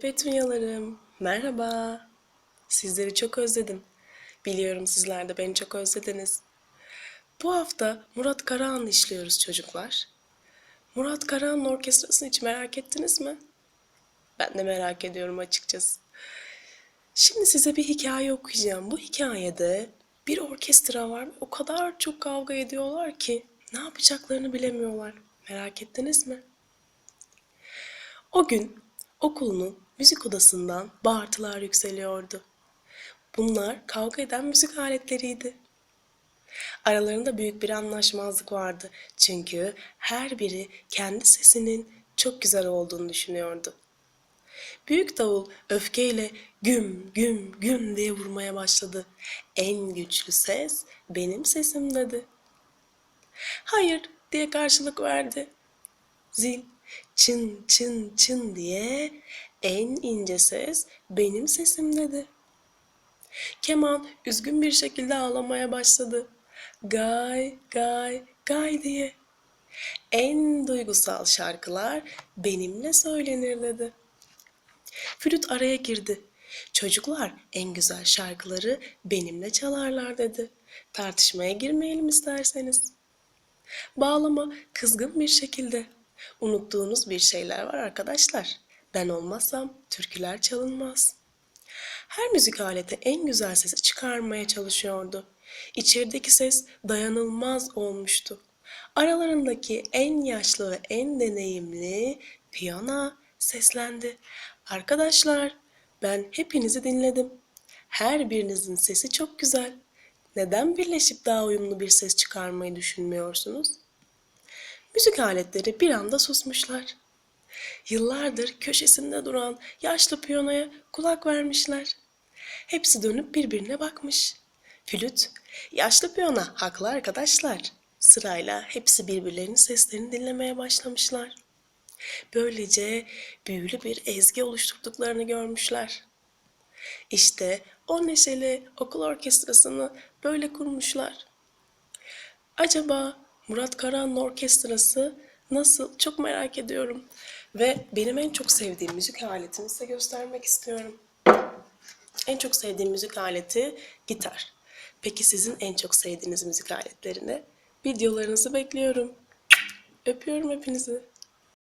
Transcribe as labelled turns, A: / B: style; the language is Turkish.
A: Petunyalarım, merhaba. Sizleri çok özledim. Biliyorum sizler de beni çok özlediniz. Bu hafta Murat Karahan'ı işliyoruz çocuklar. Murat Karahan'ın orkestrasını hiç merak ettiniz mi? Ben de merak ediyorum açıkçası. Şimdi size bir hikaye okuyacağım. Bu hikayede bir orkestra var. O kadar çok kavga ediyorlar ki ne yapacaklarını bilemiyorlar. Merak ettiniz mi? O gün okulunun müzik odasından bağırtılar yükseliyordu. Bunlar kavga eden müzik aletleriydi. Aralarında büyük bir anlaşmazlık vardı. Çünkü her biri kendi sesinin çok güzel olduğunu düşünüyordu. Büyük davul öfkeyle güm güm güm diye vurmaya başladı. En güçlü ses benim sesim dedi. Hayır diye karşılık verdi. Zil çın çın çın diye en ince ses benim sesim dedi. Keman üzgün bir şekilde ağlamaya başladı. Gay gay gay diye. En duygusal şarkılar benimle söylenir dedi. Flüt araya girdi. Çocuklar en güzel şarkıları benimle çalarlar dedi. Tartışmaya girmeyelim isterseniz. Bağlama kızgın bir şekilde. Unuttuğunuz bir şeyler var arkadaşlar. Ben olmazsam türküler çalınmaz. Her müzik aleti en güzel sesi çıkarmaya çalışıyordu. İçerideki ses dayanılmaz olmuştu. Aralarındaki en yaşlı ve en deneyimli piyano seslendi. Arkadaşlar, ben hepinizi dinledim. Her birinizin sesi çok güzel. Neden birleşip daha uyumlu bir ses çıkarmayı düşünmüyorsunuz? Müzik aletleri bir anda susmuşlar. Yıllardır köşesinde duran yaşlı piyanoya kulak vermişler. Hepsi dönüp birbirine bakmış. Flüt, yaşlı piyano haklı arkadaşlar. Sırayla hepsi birbirlerinin seslerini dinlemeye başlamışlar. Böylece büyülü bir ezgi oluşturduklarını görmüşler. İşte o neşeli okul orkestrasını böyle kurmuşlar. Acaba Murat Karahan'ın orkestrası nasıl? Çok merak ediyorum. Ve benim en çok sevdiğim müzik aletini size göstermek istiyorum. En çok sevdiğim müzik aleti gitar. Peki sizin en çok sevdiğiniz müzik aletlerini? Videolarınızı bekliyorum. Öpüyorum hepinizi.